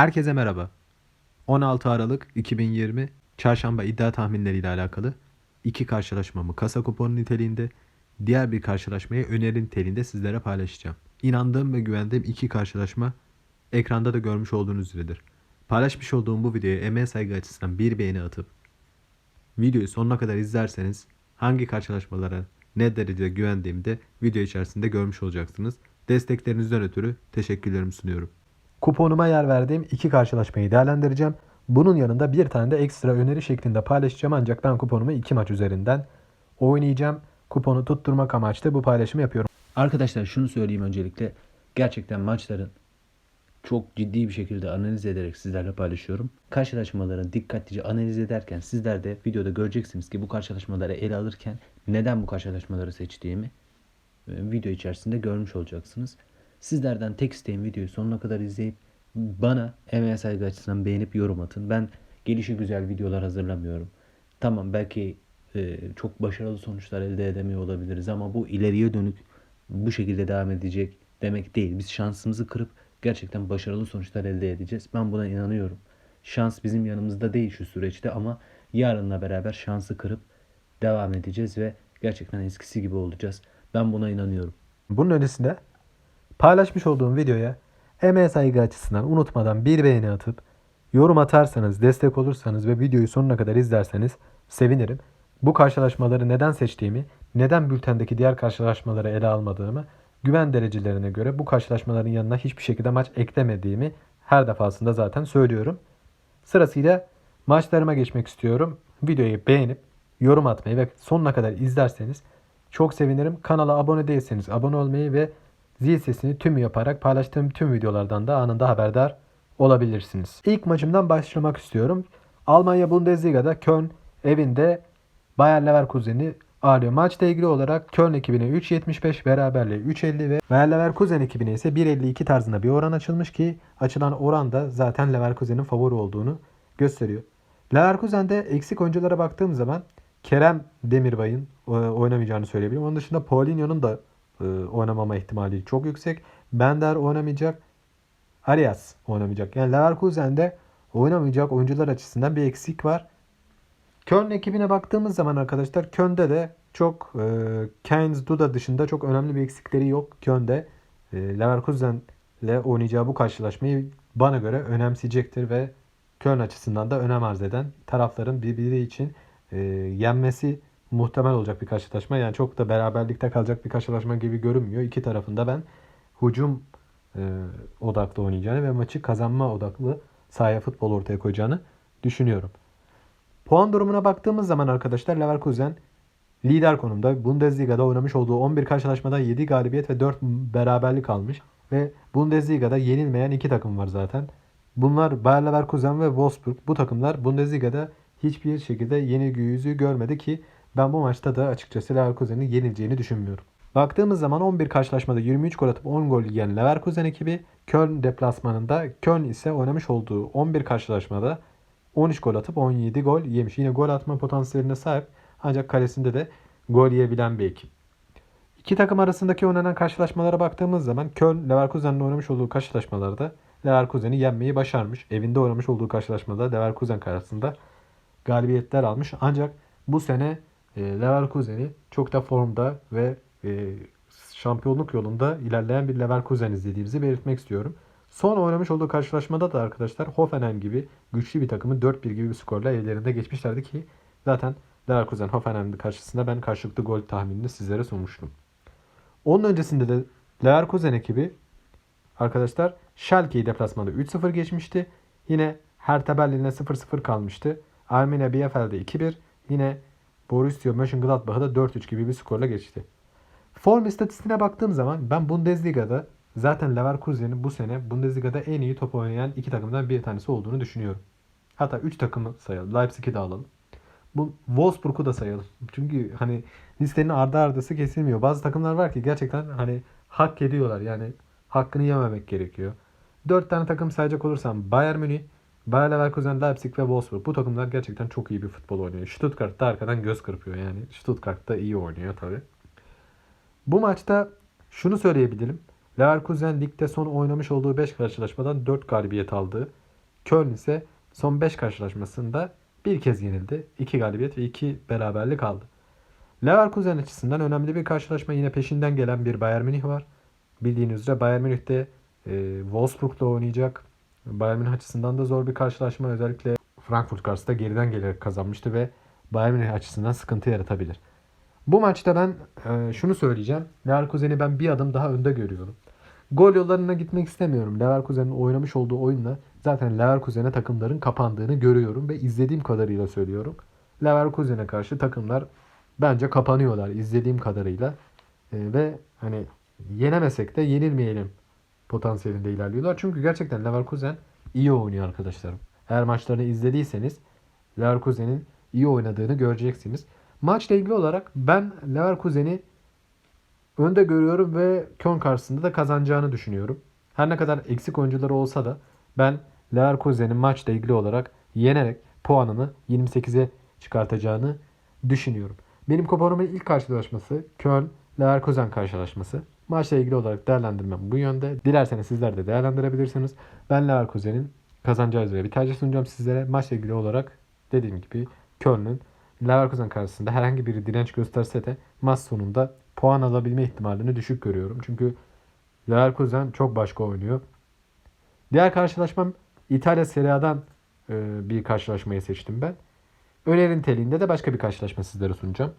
Herkese merhaba. 16 Aralık 2020 Çarşamba iddia tahminleriyle alakalı iki karşılaşmamı kasa kuponu niteliğinde, diğer bir karşılaşmayı öneri niteliğinde sizlere paylaşacağım. İnandığım ve güvendiğim iki karşılaşma ekranda da görmüş olduğunuz üzeredir. Paylaşmış olduğum bu videoya emeğe saygı açısından bir beğeni atıp videoyu sonuna kadar izlerseniz hangi karşılaşmalara ne derecede güvendiğimi de video içerisinde görmüş olacaksınız. Desteklerinizden ötürü teşekkürlerimi sunuyorum. Kuponuma yer verdiğim iki karşılaşmayı değerlendireceğim. Bunun yanında bir tane de ekstra öneri şeklinde paylaşacağım ancak ben kuponumu iki maç üzerinden oynayacağım. Kuponu tutturmak amaçlı bu paylaşımı yapıyorum. Arkadaşlar şunu söyleyeyim öncelikle. Gerçekten maçların çok ciddi bir şekilde analiz ederek sizlerle paylaşıyorum. Karşılaşmaların dikkatlice analiz ederken sizler de videoda göreceksiniz ki bu karşılaşmaları ele alırken neden bu karşılaşmaları seçtiğimi e, video içerisinde görmüş olacaksınız. Sizlerden tek isteğim videoyu sonuna kadar izleyip bana emeğe saygı açısından beğenip yorum atın. Ben gelişi güzel videolar hazırlamıyorum. Tamam belki e, çok başarılı sonuçlar elde edemiyor olabiliriz ama bu ileriye dönük bu şekilde devam edecek demek değil. Biz şansımızı kırıp gerçekten başarılı sonuçlar elde edeceğiz. Ben buna inanıyorum. Şans bizim yanımızda değil şu süreçte ama yarınla beraber şansı kırıp devam edeceğiz ve gerçekten eskisi gibi olacağız. Ben buna inanıyorum. Bunun öncesinde paylaşmış olduğum videoya emeğe saygı açısından unutmadan bir beğeni atıp yorum atarsanız, destek olursanız ve videoyu sonuna kadar izlerseniz sevinirim. Bu karşılaşmaları neden seçtiğimi, neden bültendeki diğer karşılaşmaları ele almadığımı, güven derecelerine göre bu karşılaşmaların yanına hiçbir şekilde maç eklemediğimi her defasında zaten söylüyorum. Sırasıyla maçlarıma geçmek istiyorum. Videoyu beğenip yorum atmayı ve sonuna kadar izlerseniz çok sevinirim. Kanala abone değilseniz abone olmayı ve zil sesini tüm yaparak paylaştığım tüm videolardan da anında haberdar olabilirsiniz. İlk maçımdan başlamak istiyorum. Almanya Bundesliga'da Köln evinde Bayer Leverkusen'i ağırlıyor. Maçla ilgili olarak Köln ekibine 3.75 beraberliği 3.50 ve Bayer Leverkusen ekibine ise 1.52 tarzında bir oran açılmış ki açılan oran da zaten Leverkusen'in favori olduğunu gösteriyor. Leverkusen'de eksik oyunculara baktığım zaman Kerem Demirbay'ın e, oynamayacağını söyleyebilirim. Onun dışında Paulinho'nun da e, oynamama ihtimali çok yüksek. Bender oynamayacak. Arias oynamayacak. Yani Leverkusen'de oynamayacak oyuncular açısından bir eksik var. Köln ekibine baktığımız zaman arkadaşlar Köln'de de çok e, Keynes Duda dışında çok önemli bir eksikleri yok. Köln'de e, Leverkusen ile oynayacağı bu karşılaşmayı bana göre önemseyecektir ve Köln açısından da önem arz eden tarafların birbiri için e, yenmesi muhtemel olacak bir karşılaşma. Yani çok da beraberlikte kalacak bir karşılaşma gibi görünmüyor. İki tarafında ben hücum e, odaklı oynayacağını ve maçı kazanma odaklı sahaya futbol ortaya koyacağını düşünüyorum. Puan durumuna baktığımız zaman arkadaşlar Leverkusen lider konumda. Bundesliga'da oynamış olduğu 11 karşılaşmada 7 galibiyet ve 4 beraberlik almış. Ve Bundesliga'da yenilmeyen iki takım var zaten. Bunlar Bayer Leverkusen ve Wolfsburg. Bu takımlar Bundesliga'da hiçbir şekilde yenilgi yüzü görmedi ki ben bu maçta da açıkçası Leverkusen'in yenileceğini düşünmüyorum. Baktığımız zaman 11 karşılaşmada 23 gol atıp 10 gol yiyen Leverkusen ekibi Köln deplasmanında Köln ise oynamış olduğu 11 karşılaşmada 13 gol atıp 17 gol yemiş. Yine gol atma potansiyeline sahip ancak kalesinde de gol yiyebilen bir ekip. İki takım arasındaki oynanan karşılaşmalara baktığımız zaman Köln Leverkusen'le oynamış olduğu karşılaşmalarda Leverkusen'i yenmeyi başarmış. Evinde oynamış olduğu karşılaşmada Leverkusen karşısında galibiyetler almış. Ancak bu sene Leverkusen'i çok da formda ve e, şampiyonluk yolunda ilerleyen bir Leverkusen izlediğimizi belirtmek istiyorum. Son oynamış olduğu karşılaşmada da arkadaşlar Hoffenheim gibi güçlü bir takımı 4-1 gibi bir skorla evlerinde geçmişlerdi ki zaten Leverkusen Hoffenheim karşısında ben karşılıklı gol tahminini sizlere sunmuştum. Onun öncesinde de Leverkusen ekibi arkadaşlar Schalke'yi deplasmanda 3-0 geçmişti. Yine Hertha Berlin'e 0-0 kalmıştı. Arminia Bielefeld'e 2-1. Yine Borussia Mönchengladbach'a da 4-3 gibi bir skorla geçti. Form istatistiğine baktığım zaman ben Bundesliga'da zaten Leverkusen'in bu sene Bundesliga'da en iyi top oynayan iki takımdan bir tanesi olduğunu düşünüyorum. Hatta 3 takımı sayalım. Leipzig'i de alalım. Bu Wolfsburg'u da sayalım. Çünkü hani listenin ardı ardası kesilmiyor. Bazı takımlar var ki gerçekten hani hak ediyorlar. Yani hakkını yememek gerekiyor. 4 tane takım sayacak olursam Bayern Münih, Bayer Leverkusen, Leipzig ve Wolfsburg. Bu takımlar gerçekten çok iyi bir futbol oynuyor. Stuttgart da arkadan göz kırpıyor yani. Stuttgart da iyi oynuyor tabii. Bu maçta şunu söyleyebilirim. Leverkusen ligde son oynamış olduğu 5 karşılaşmadan 4 galibiyet aldı. Köln ise son 5 karşılaşmasında bir kez yenildi. 2 galibiyet ve 2 beraberlik aldı. Leverkusen açısından önemli bir karşılaşma. Yine peşinden gelen bir Bayern Münih var. Bildiğiniz üzere Bayern Münih de e, Wolfsburg'da oynayacak. Bayern Münih açısından da zor bir karşılaşma. Özellikle Frankfurt karşısında geriden gelerek kazanmıştı ve Bayern Münih açısından sıkıntı yaratabilir. Bu maçta ben e, şunu söyleyeceğim. Leverkusen'i ben bir adım daha önde görüyorum. Gol yollarına gitmek istemiyorum. Leverkusen'in oynamış olduğu oyunla zaten Leverkusen'e takımların kapandığını görüyorum ve izlediğim kadarıyla söylüyorum. Leverkusen'e karşı takımlar bence kapanıyorlar izlediğim kadarıyla. E, ve hani yenemesek de yenilmeyelim potansiyelinde ilerliyorlar. Çünkü gerçekten Leverkusen iyi oynuyor arkadaşlarım. Eğer maçlarını izlediyseniz Leverkusen'in iyi oynadığını göreceksiniz. Maçla ilgili olarak ben Leverkusen'i önde görüyorum ve Köln karşısında da kazanacağını düşünüyorum. Her ne kadar eksik oyuncuları olsa da ben Leverkusen'in maçla ilgili olarak yenerek puanını 28'e çıkartacağını düşünüyorum. Benim kuponumun ilk karşılaşması Köln Leverkusen karşılaşması. Maçla ilgili olarak değerlendirmem bu yönde. Dilerseniz sizler de değerlendirebilirsiniz. Ben Leverkusen'in kazanacağı üzere bir tercih sunacağım sizlere. Maçla ilgili olarak dediğim gibi Köln'ün Leverkusen karşısında herhangi bir direnç gösterse de maç sonunda puan alabilme ihtimalini düşük görüyorum. Çünkü Leverkusen çok başka oynuyor. Diğer karşılaşmam İtalya Serie A'dan e, bir karşılaşmayı seçtim ben. Öneri niteliğinde de başka bir karşılaşma sizlere sunacağım.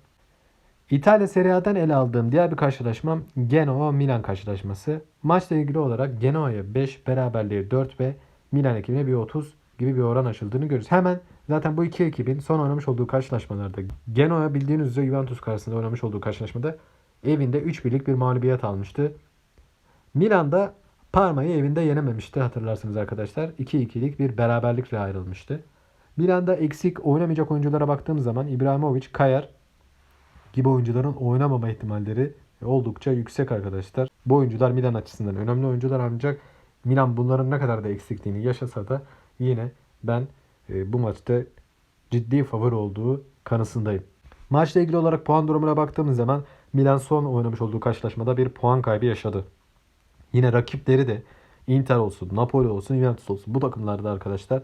İtalya Serie A'dan ele aldığım diğer bir karşılaşmam Genoa Milan karşılaşması. Maçla ilgili olarak Genoa'ya 5, beraberliği 4 ve Milan ekibine bir 30 gibi bir oran açıldığını görüyoruz. Hemen zaten bu iki ekibin son oynamış olduğu karşılaşmalarda Genoa bildiğiniz üzere Juventus karşısında oynamış olduğu karşılaşmada evinde 3 birlik bir mağlubiyet almıştı. Milan'da Parma'yı evinde yenememişti hatırlarsınız arkadaşlar. 2-2'lik bir beraberlikle ayrılmıştı. Milan'da eksik oynamayacak oyunculara baktığım zaman İbrahimovic, Kayar gibi oyuncuların oynamama ihtimalleri oldukça yüksek arkadaşlar. Bu oyuncular Milan açısından önemli oyuncular ancak Milan bunların ne kadar da eksikliğini yaşasa da yine ben e, bu maçta ciddi favori olduğu kanısındayım. Maçla ilgili olarak puan durumuna baktığımız zaman Milan son oynamış olduğu karşılaşmada bir puan kaybı yaşadı. Yine rakipleri de Inter olsun, Napoli olsun, Juventus olsun bu takımlarda arkadaşlar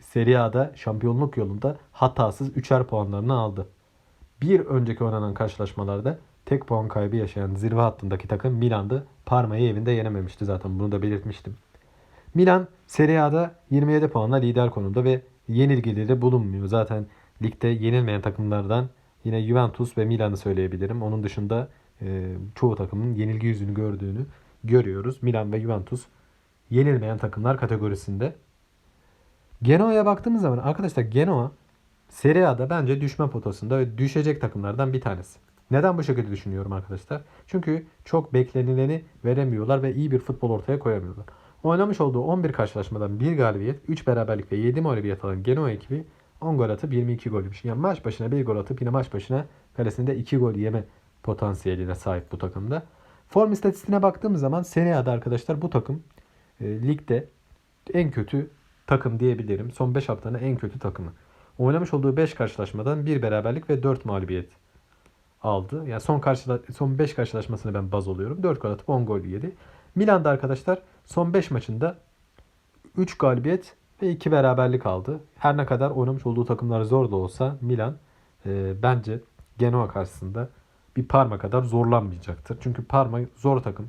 Serie A'da şampiyonluk yolunda hatasız 3'er puanlarını aldı. Bir önceki oynanan karşılaşmalarda tek puan kaybı yaşayan zirve hattındaki takım Milan'dı. Parma'yı evinde yenememişti zaten bunu da belirtmiştim. Milan Serie A'da 27 puanla lider konumda ve yenilgileri bulunmuyor. Zaten ligde yenilmeyen takımlardan yine Juventus ve Milan'ı söyleyebilirim. Onun dışında e, çoğu takımın yenilgi yüzünü gördüğünü görüyoruz. Milan ve Juventus yenilmeyen takımlar kategorisinde. Genoa'ya baktığımız zaman arkadaşlar Genoa Serie A'da bence düşme potasında ve düşecek takımlardan bir tanesi. Neden bu şekilde düşünüyorum arkadaşlar? Çünkü çok beklenileni veremiyorlar ve iyi bir futbol ortaya koyamıyorlar. Oynamış olduğu 11 karşılaşmadan 1 galibiyet, 3 beraberlik ve 7 mağlubiyet alan Genoa ekibi 10 gol atıp 22 gol yemiş. Yani maç başına 1 gol atıp yine maç başına kalesinde 2 gol yeme potansiyeline sahip bu takımda. Form istatistiğine baktığımız zaman Serie A'da arkadaşlar bu takım e, ligde en kötü takım diyebilirim. Son 5 haftanın en kötü takımı. Oynamış olduğu 5 karşılaşmadan 1 beraberlik ve 4 mağlubiyet aldı. Yani son karşıla son 5 karşılaşmasını ben baz alıyorum. 4 gol atıp 10 gol yedi. Milan'da arkadaşlar son 5 maçında 3 galibiyet ve 2 beraberlik aldı. Her ne kadar oynamış olduğu takımlar zor da olsa Milan e, bence Genoa karşısında bir Parma kadar zorlanmayacaktır. Çünkü Parma zor takım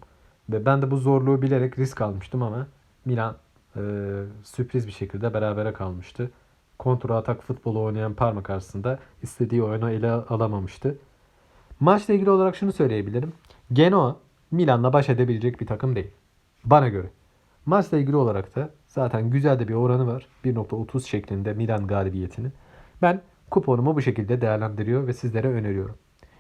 ve ben de bu zorluğu bilerek risk almıştım ama Milan e, sürpriz bir şekilde berabere kalmıştı. Kontra atak futbolu oynayan Parma karşısında istediği oyunu ele alamamıştı. Maçla ilgili olarak şunu söyleyebilirim. Genoa Milan'la baş edebilecek bir takım değil. Bana göre. Maçla ilgili olarak da zaten güzel de bir oranı var. 1.30 şeklinde Milan galibiyetinin. Ben kuponumu bu şekilde değerlendiriyor ve sizlere öneriyorum.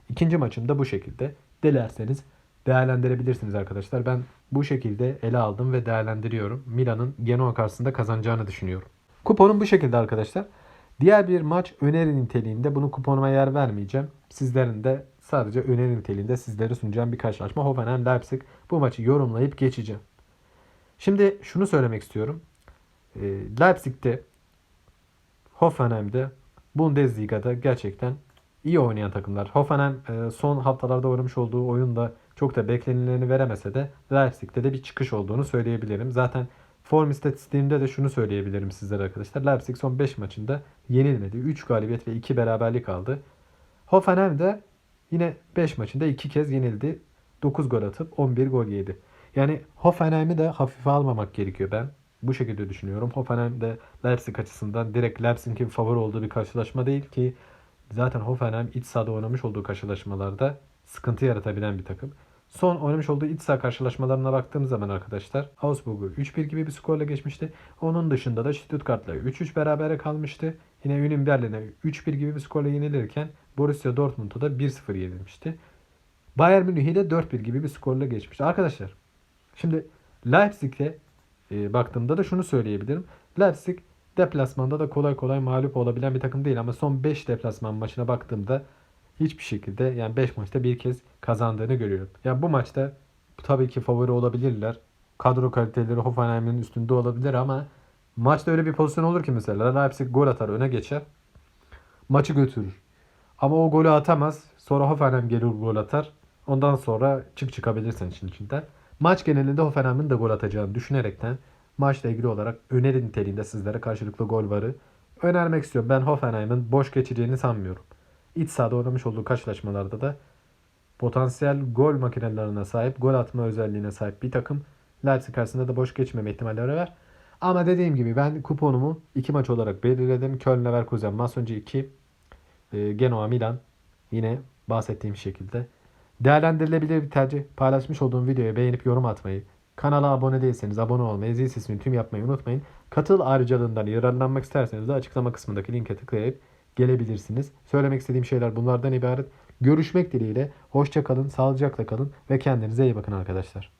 İkinci maçım da bu şekilde. Dilerseniz değerlendirebilirsiniz arkadaşlar. Ben bu şekilde ele aldım ve değerlendiriyorum. Milan'ın Genoa karşısında kazanacağını düşünüyorum. Kuponum bu şekilde arkadaşlar. Diğer bir maç öneri niteliğinde bunu kuponuma yer vermeyeceğim. Sizlerin de sadece öneri niteliğinde sizlere sunacağım bir karşılaşma. Hoffenheim Leipzig. Bu maçı yorumlayıp geçeceğim. Şimdi şunu söylemek istiyorum. E, Leipzig'te Hoffenheim'de Bundesliga'da gerçekten iyi oynayan takımlar. Hoffenheim e, son haftalarda oynamış olduğu oyunda çok da beklenileni veremese de Leipzig'te de bir çıkış olduğunu söyleyebilirim. Zaten form istatistiğimde de şunu söyleyebilirim sizlere arkadaşlar. Leipzig son 5 maçında yenilmedi. 3 galibiyet ve 2 beraberlik aldı. Hoffenheim de yine 5 maçında 2 kez yenildi. 9 gol atıp 11 gol yedi. Yani Hoffenheim'i de hafife almamak gerekiyor ben. Bu şekilde düşünüyorum. Hoffenheim de Leipzig açısından direkt Leipzig'in favori olduğu bir karşılaşma değil ki zaten Hoffenheim iç sahada oynamış olduğu karşılaşmalarda sıkıntı yaratabilen bir takım. Son oynamış olduğu iç saha karşılaşmalarına baktığım zaman arkadaşlar Augsburg'u 3-1 gibi bir skorla geçmişti. Onun dışında da Stuttgart'la 3-3 berabere kalmıştı. Yine Union Berlin'e 3-1 gibi bir skorla yenilirken Borussia Dortmund'a da 1-0 yenilmişti. Bayern Münih'i de 4-1 gibi bir skorla geçmişti. Arkadaşlar şimdi Leipzig'e e, baktığımda da şunu söyleyebilirim. Leipzig deplasmanda da kolay kolay mağlup olabilen bir takım değil ama son 5 deplasman maçına baktığımda hiçbir şekilde yani 5 maçta bir kez kazandığını görüyorum. Yani bu maçta tabii ki favori olabilirler. Kadro kaliteleri Hoffenheim'in üstünde olabilir ama maçta öyle bir pozisyon olur ki mesela Leipzig gol atar öne geçer. Maçı götürür. Ama o golü atamaz. Sonra Hoffenheim gelir gol atar. Ondan sonra çık çıkabilirsin için içinden. Maç genelinde Hoffenheim'in de gol atacağını düşünerekten maçla ilgili olarak öneri niteliğinde sizlere karşılıklı gol varı önermek istiyorum. Ben Hoffenheim'in boş geçeceğini sanmıyorum. İç sahada oynamış olduğu karşılaşmalarda da potansiyel gol makinelerine sahip, gol atma özelliğine sahip bir takım. Leipzig karşısında da boş geçmeme ihtimalleri var. Ama dediğim gibi ben kuponumu iki maç olarak belirledim. Köln Leverkusen maç önce 2, e, Genoa Milan yine bahsettiğim şekilde. Değerlendirilebilir bir tercih. Paylaşmış olduğum videoyu beğenip yorum atmayı, kanala abone değilseniz abone olmayı, zil sesini tüm yapmayı unutmayın. Katıl ayrıcalığından yararlanmak isterseniz de açıklama kısmındaki linke tıklayıp gelebilirsiniz. Söylemek istediğim şeyler bunlardan ibaret. Görüşmek dileğiyle. Hoşça kalın, sağlıcakla kalın ve kendinize iyi bakın arkadaşlar.